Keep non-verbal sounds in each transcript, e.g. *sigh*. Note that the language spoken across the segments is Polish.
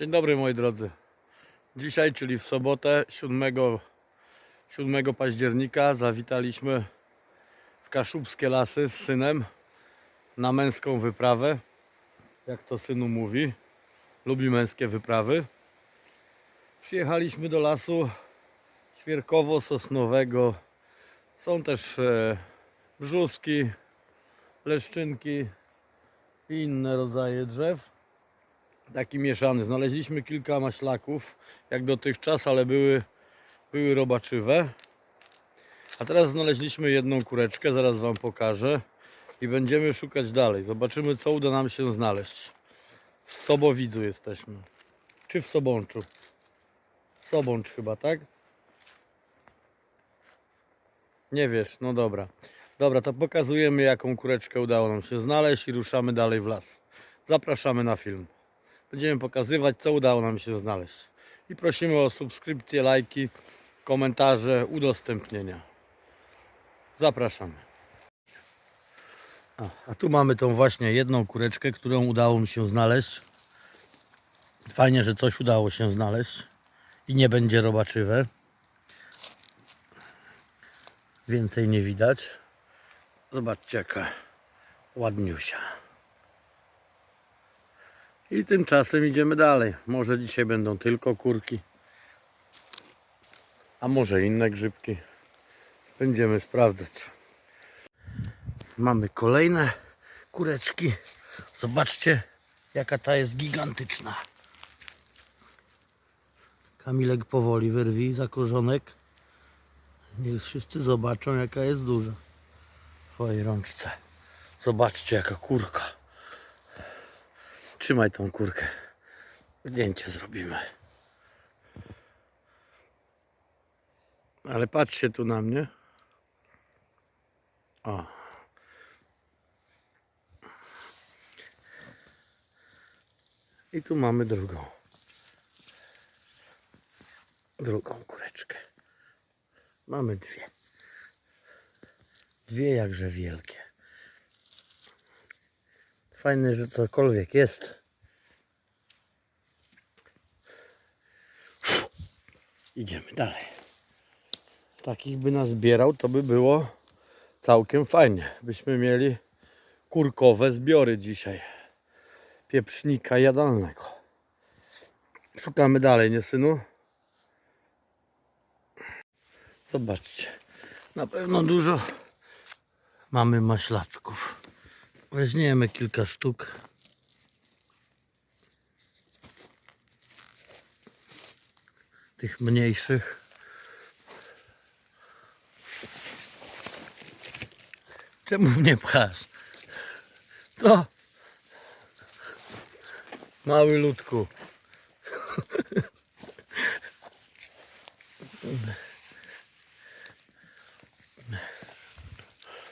Dzień dobry moi drodzy. Dzisiaj, czyli w sobotę 7, 7 października zawitaliśmy w Kaszubskie Lasy z synem na męską wyprawę. Jak to synu mówi, lubi męskie wyprawy. Przyjechaliśmy do lasu świerkowo-sosnowego. Są też e, brzuski, leszczynki i inne rodzaje drzew taki mieszany. Znaleźliśmy kilka maślaków, jak dotychczas, ale były, były robaczywe. A teraz znaleźliśmy jedną kureczkę, zaraz Wam pokażę. I będziemy szukać dalej. Zobaczymy, co uda nam się znaleźć. W Sobowidzu jesteśmy. Czy w Sobączu? Sobącz chyba, tak? Nie wiesz, no dobra. Dobra, to pokazujemy, jaką kureczkę udało nam się znaleźć i ruszamy dalej w las. Zapraszamy na film. Będziemy pokazywać, co udało nam się znaleźć. I prosimy o subskrypcje, lajki, komentarze, udostępnienia. Zapraszamy. A, a tu mamy tą właśnie jedną kureczkę, którą udało mi się znaleźć. Fajnie, że coś udało się znaleźć i nie będzie robaczywe. Więcej nie widać. Zobaczcie jaka ładniusia. I tymczasem idziemy dalej. Może dzisiaj będą tylko kurki, a może inne grzybki. Będziemy sprawdzać. Mamy kolejne kureczki. Zobaczcie, jaka ta jest gigantyczna. Kamilek powoli wyrwij za korzonek. Niech wszyscy zobaczą, jaka jest duża. W twojej rączce. Zobaczcie, jaka kurka. Trzymaj tą kurkę. Zdjęcie zrobimy. Ale patrzcie tu na mnie. O. I tu mamy drugą. Drugą kureczkę. Mamy dwie. Dwie jakże wielkie. Fajne, że cokolwiek jest. Idziemy dalej. Takich by nas zbierał, to by było całkiem fajnie. Byśmy mieli kurkowe zbiory dzisiaj. Pieprznika jadalnego. Szukamy dalej, nie synu? Zobaczcie. Na pewno dużo mamy maślaczków. Weźmiemy kilka sztuk. Tych mniejszych. Czemu mnie pchasz? To mały ludku.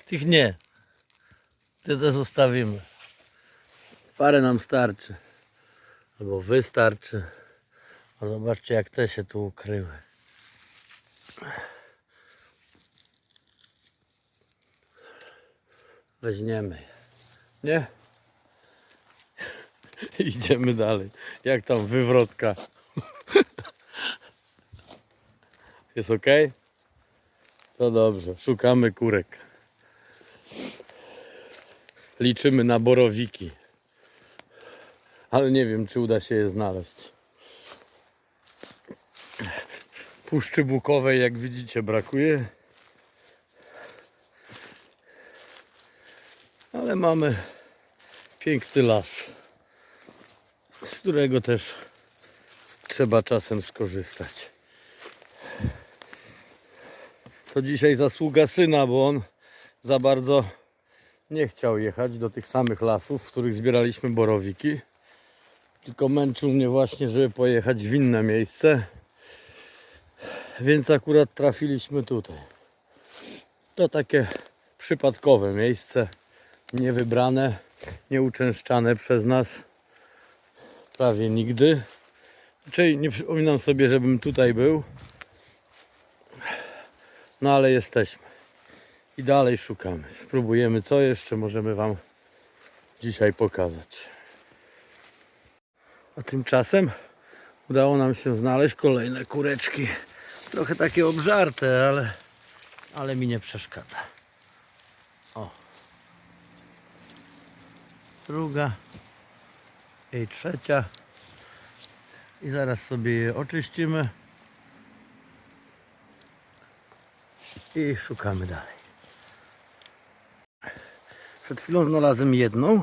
Tych nie. Ty to zostawimy. Parę nam starczy. Albo wystarczy. A zobaczcie jak te się tu ukryły. Weźmiemy. Nie? *laughs* Idziemy dalej. Jak tam wywrotka? *laughs* Jest ok? To dobrze. Szukamy kurek. Liczymy na borowiki. Ale nie wiem, czy uda się je znaleźć. Puszczy bukowej, jak widzicie, brakuje. Ale mamy piękny las, z którego też trzeba czasem skorzystać. To dzisiaj zasługa syna, bo on za bardzo nie chciał jechać do tych samych lasów, w których zbieraliśmy borowiki. Tylko męczył mnie właśnie, żeby pojechać w inne miejsce. Więc akurat trafiliśmy tutaj. To takie przypadkowe miejsce, niewybrane, nieuczęszczane przez nas prawie nigdy. Czyli nie przypominam sobie, żebym tutaj był. No ale jesteśmy. I dalej szukamy. Spróbujemy, co jeszcze możemy Wam dzisiaj pokazać. A tymczasem Udało nam się znaleźć kolejne kureczki. Trochę takie obżarte, ale, ale mi nie przeszkadza. O. Druga i trzecia. I zaraz sobie je oczyścimy. I szukamy dalej. Przed chwilą znalazłem jedną,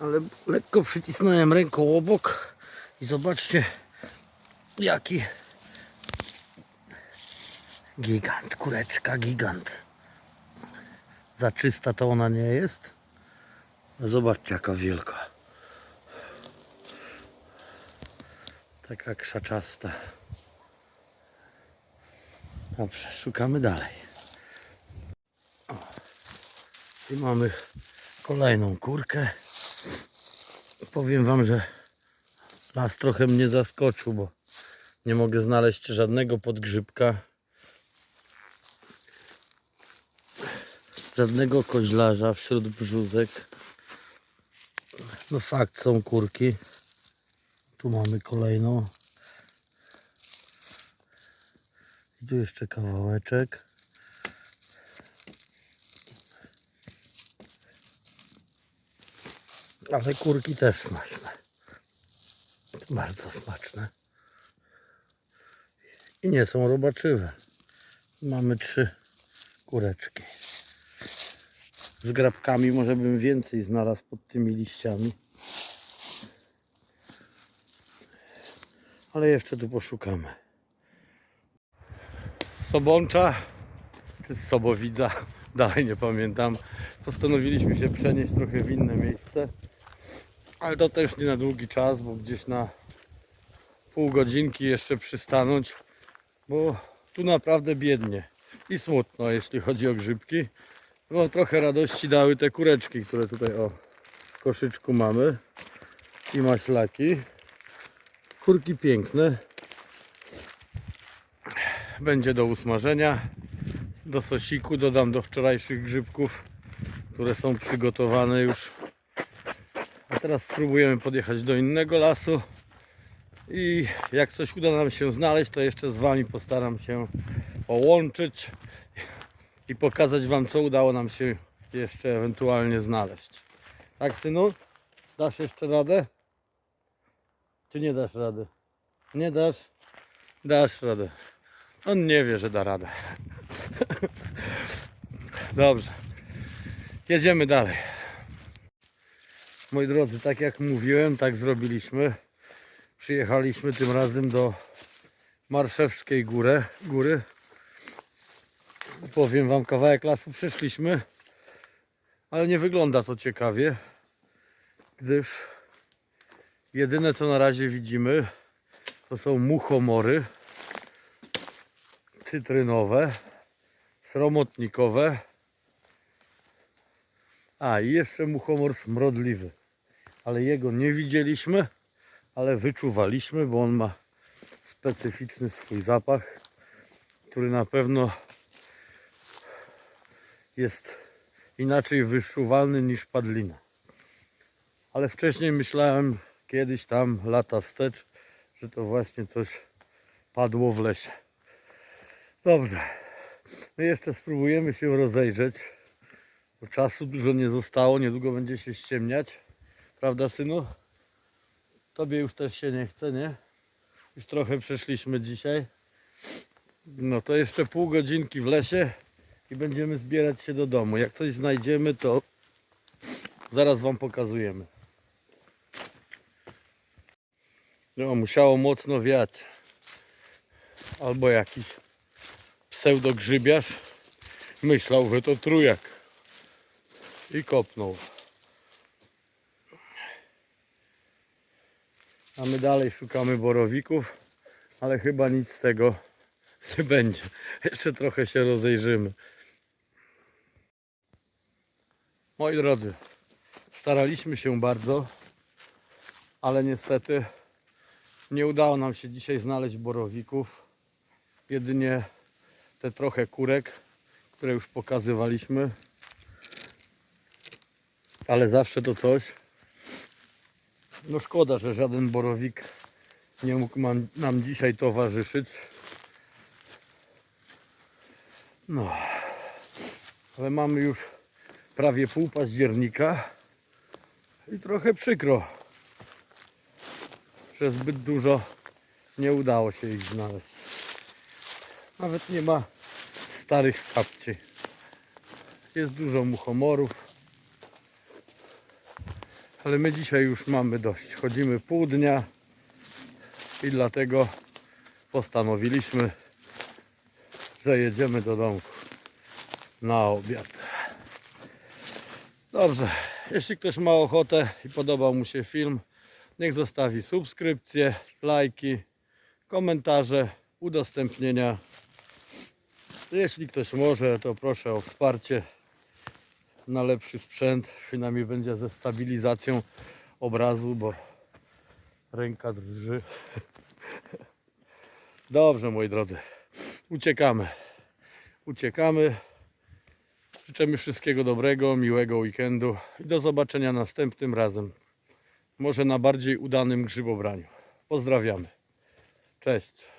ale lekko przycisnąłem ręką obok i zobaczcie jaki gigant, kureczka gigant. Za czysta to ona nie jest. Zobaczcie jaka wielka. Taka krzaczasta. Dobrze, szukamy dalej. O. I mamy kolejną kurkę. Powiem wam, że las trochę mnie zaskoczył, bo nie mogę znaleźć żadnego podgrzybka. Żadnego koźlarza wśród brzuzek. No fakt, są kurki. Tu mamy kolejną. I tu jeszcze kawałeczek. Ale kurki też smaczne. Bardzo smaczne. I nie są robaczywe. Mamy trzy kureczki. Z grabkami może bym więcej znalazł pod tymi liściami. Ale jeszcze tu poszukamy. Z Sobącza czy z Sobowidza, *laughs* dalej nie pamiętam. Postanowiliśmy się przenieść trochę w inne miejsce. Ale to też nie na długi czas, bo gdzieś na pół godzinki jeszcze przystanąć, bo tu naprawdę biednie i smutno, jeśli chodzi o grzybki. No trochę radości dały te kureczki, które tutaj o w koszyczku mamy i maślaki. Kurki piękne. Będzie do usmażenia. Do sosiku dodam do wczorajszych grzybków, które są przygotowane już. Teraz spróbujemy podjechać do innego lasu. I jak coś uda nam się znaleźć, to jeszcze z Wami postaram się połączyć i pokazać Wam, co udało nam się jeszcze ewentualnie znaleźć. Tak, synu? Dasz jeszcze radę? Czy nie dasz rady? Nie dasz? Dasz radę. On nie wie, że da radę. *laughs* Dobrze. Jedziemy dalej. Moi drodzy, tak jak mówiłem, tak zrobiliśmy. Przyjechaliśmy tym razem do Marszewskiej Góry. góry. Powiem Wam, kawałek lasu przeszliśmy, ale nie wygląda to ciekawie, gdyż jedyne co na razie widzimy to są muchomory cytrynowe, sromotnikowe, a i jeszcze muchomor smrodliwy, ale jego nie widzieliśmy, ale wyczuwaliśmy, bo on ma specyficzny swój zapach, który na pewno jest inaczej wyczuwalny niż padlina. Ale wcześniej myślałem kiedyś tam, lata wstecz, że to właśnie coś padło w lesie. Dobrze. My jeszcze spróbujemy się rozejrzeć, bo czasu dużo nie zostało, niedługo będzie się ściemniać. Prawda, synu? Tobie już też się nie chce, nie? Już trochę przeszliśmy dzisiaj. No to jeszcze pół godzinki w lesie i będziemy zbierać się do domu. Jak coś znajdziemy, to zaraz Wam pokazujemy. No, musiało mocno wiać. Albo jakiś pseudogrzybiarz myślał, że to trójak. I kopnął. A my dalej szukamy borowików, ale chyba nic z tego nie będzie. Jeszcze trochę się rozejrzymy. Moi drodzy, staraliśmy się bardzo, ale niestety nie udało nam się dzisiaj znaleźć borowików. Jedynie te trochę kurek, które już pokazywaliśmy. Ale zawsze to coś. No szkoda, że żaden borowik nie mógł nam dzisiaj towarzyszyć. No, ale mamy już prawie pół października i trochę przykro, że zbyt dużo nie udało się ich znaleźć. Nawet nie ma starych kapci. Jest dużo muchomorów. Ale my dzisiaj już mamy dość. Chodzimy pół dnia i dlatego postanowiliśmy, że jedziemy do domku na obiad. Dobrze, jeśli ktoś ma ochotę i podobał mu się film, niech zostawi subskrypcje, lajki, komentarze, udostępnienia. Jeśli ktoś może, to proszę o wsparcie na lepszy sprzęt. Przynajmniej będzie ze stabilizacją obrazu, bo ręka drży. *laughs* Dobrze, moi drodzy. Uciekamy. Uciekamy. Życzymy wszystkiego dobrego, miłego weekendu i do zobaczenia następnym razem. Może na bardziej udanym grzybobraniu. Pozdrawiamy. Cześć.